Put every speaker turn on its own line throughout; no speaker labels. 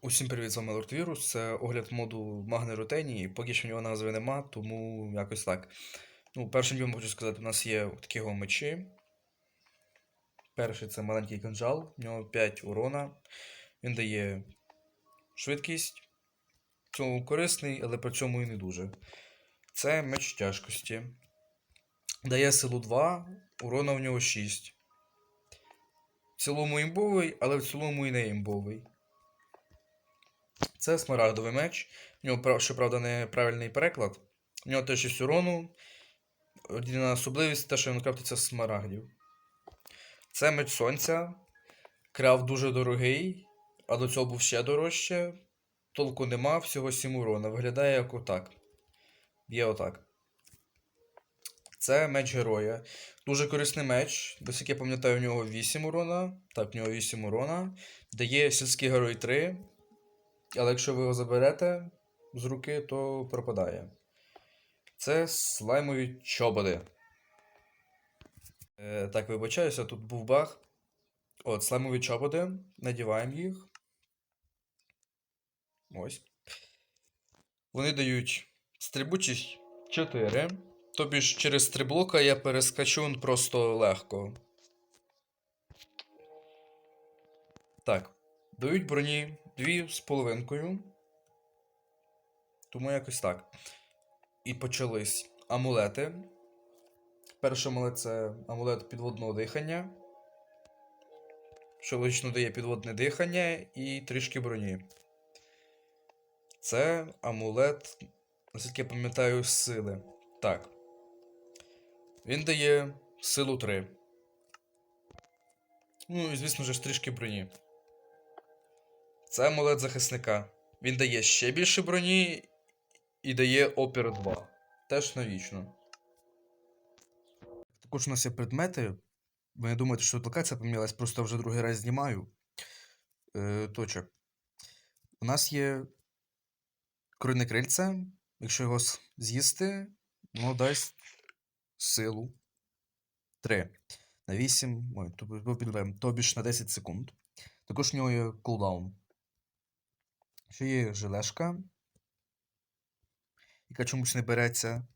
Усім привіт, з вами Лорд Вірус. Це огляд моду Магни Рутенії. Поки що в нього назви нема, тому якось так. Ну, першим ділом хочу сказати, у нас є такі го мечі. Перший це маленький кинжал, в нього 5 урона. Він дає швидкість. В цьому корисний, але при цьому і не дуже. Це меч тяжкості. Дає силу 2, урона в нього 6. В цілому імбовий, але в цілому і не імбовий. Це смарагдовий меч. В нього, щоправда, неправильний переклад. В нього теж 6 урону. Єдина особливість те, що він крафтиться з смарагдів. Це меч сонця. Крав дуже дорогий, а до цього був ще дорожче. Толку нема, всього 7 урона. Виглядає як отак. Є отак. Це меч героя. Дуже корисний меч. Наскільки я пам'ятаю, в нього 8 урона. Так, в нього 8 урона. Дає сільський герой 3. Але якщо ви його заберете з руки, то пропадає. Це слаймові чоботи. Е, так, вибачаюся, тут був баг. От, слаймові чоботи. Надіваємо їх. Ось. Вони дають стрибучість 4. Тобі ж через три блока я перескачу просто легко. Так. Дають броні дві з половинкою. Тому якось так. І почались амулети. Перший амулет це амулет підводного дихання. Що логічно дає підводне дихання і трішки броні. Це амулет, наскільки я пам'ятаю, сили. Так. Він дає силу 3. Ну і, звісно ж, трішки броні. Це амулет захисника. Він дає ще більше броні і дає опір 2. Теж навічно. Також у нас є предмети. Ви не думаєте, що тут локація помінялась, просто вже другий раз знімаю. Е, точок. У нас є круйне крильце. Якщо його з'їсти, воно дасть силу 3. На 8. Ой, тобі ж на 10 секунд. Також в нього є кулдаун. Ще є жилешка, яка чомусь не береться.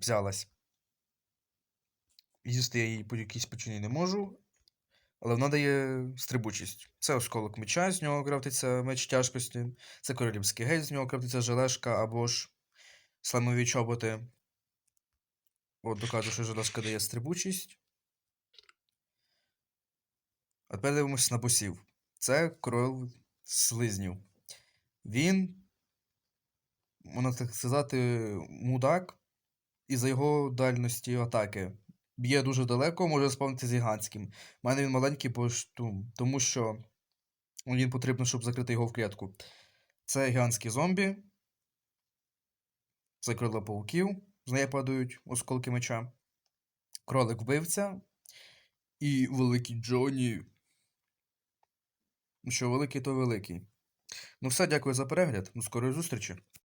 Взялась. Їсти я її по якійсь причині не можу. Але вона дає стрибучість. Це осколок меча, з нього крафтиться меч тяжкості. Це королівський гель, з нього крафтиться жилешка або ж слаймові чоботи. От докажу, що жилешка дає стрибучість. А тепер дивимося на босів. Це король слизнів. Він, можна так сказати, мудак із-за його дальності атаки. Б'є дуже далеко, може спавнити з гігантським. У мене він маленький, тому що він потрібно, щоб закрити його в клітку. Це гігантські зомбі. Це крила пауків. З неї падають осколки меча. Кролик вбивця. І великий Джоні. Ну Що великий, то великий. Ну все, дякую за перегляд. До скорої зустрічі.